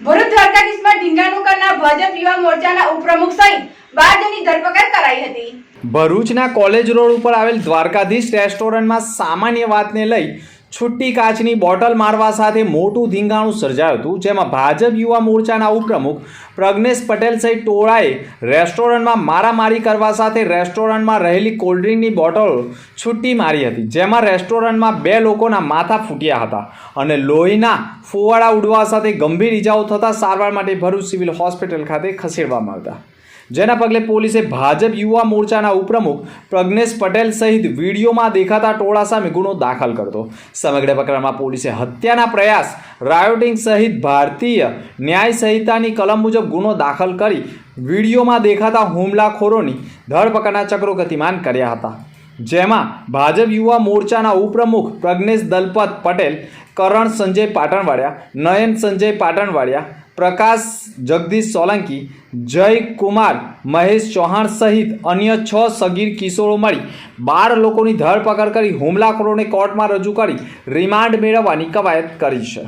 ભરૂચ દ્વારકાધીશમાં ઢીંગાનું કરનાર ભાજપ યુવા મોરચાના ઉપપ્રમુખ સહિત બાર જણની ધરપકડ કરાઈ હતી. ભરૂચના કોલેજ રોડ ઉપર આવેલ દ્વારકાધીશ રેસ્ટોરન્ટમાં સામાન્ય વાતને લઈ છુટ્ટી કાચની બોટલ મારવા સાથે મોટું ધીંગાણું સર્જાયું હતું, જેમાં ભાજપ યુવા મોરચાના ઉપપ્રમુખ પ્રજ્ઞેશ પટેલ સહિત ટોળાએ રેસ્ટોરન્ટમાં મારામારી કરવા સાથે રેસ્ટોરન્ટમાં રહેલી કોલ્ડ્રિંકની બોટલ છુટ્ટી મારી હતી, જેમાં રેસ્ટોરન્ટમાં બે લોકોના માથા ફૂટ્યા હતા અને લોહીના ફુવાડા ઉડવા સાથે ગંભીર ઇજાઓ થતાં સારવાર માટે ભરૂચ સિવિલ હોસ્પિટલ ખાતે ખસેડવામાં આવ્યા. જેના પગલે પોલીસે ભાજપ યુવા મોરચાના ઉપપ્રમુખ પ્રજ્ઞેશ પટેલ સહિત વિડીયોમાં દેખાતા ટોળા સામે ગુનો દાખલ કરતો. સમગ્ર પ્રકરણમાં પોલીસે હત્યાના પ્રયાસ, રાયોટિંગ સહિત ભારતીય ન્યાય સંહિતાની કલમ મુજબ ગુનો દાખલ કરી વિડીયોમાં દેખાતા હુમલાખોરોની ધરપકડના ચક્રો ગતિમાન કર્યા હતા. જેમાં ભાજપ યુવા મોરચાના ઉપપ્રમુખ પ્રજ્ઞેશ દલપત પટેલ, કરણ સંજય પાટણવાડિયા, નયન સંજય પાટણવાડિયા, પ્રકાશ જગદીશ સોલંકી જય કુમાર મહેશ ચૌહાણ સહિત અન્ય છ સગીર કિશોરો મળી બાર લોકોની ધરપકડ કરી હુમલાખોરોને કોર્ટમાં રજૂ કરી રિમાન્ડ મેળવવાની કવાયત કરી છે.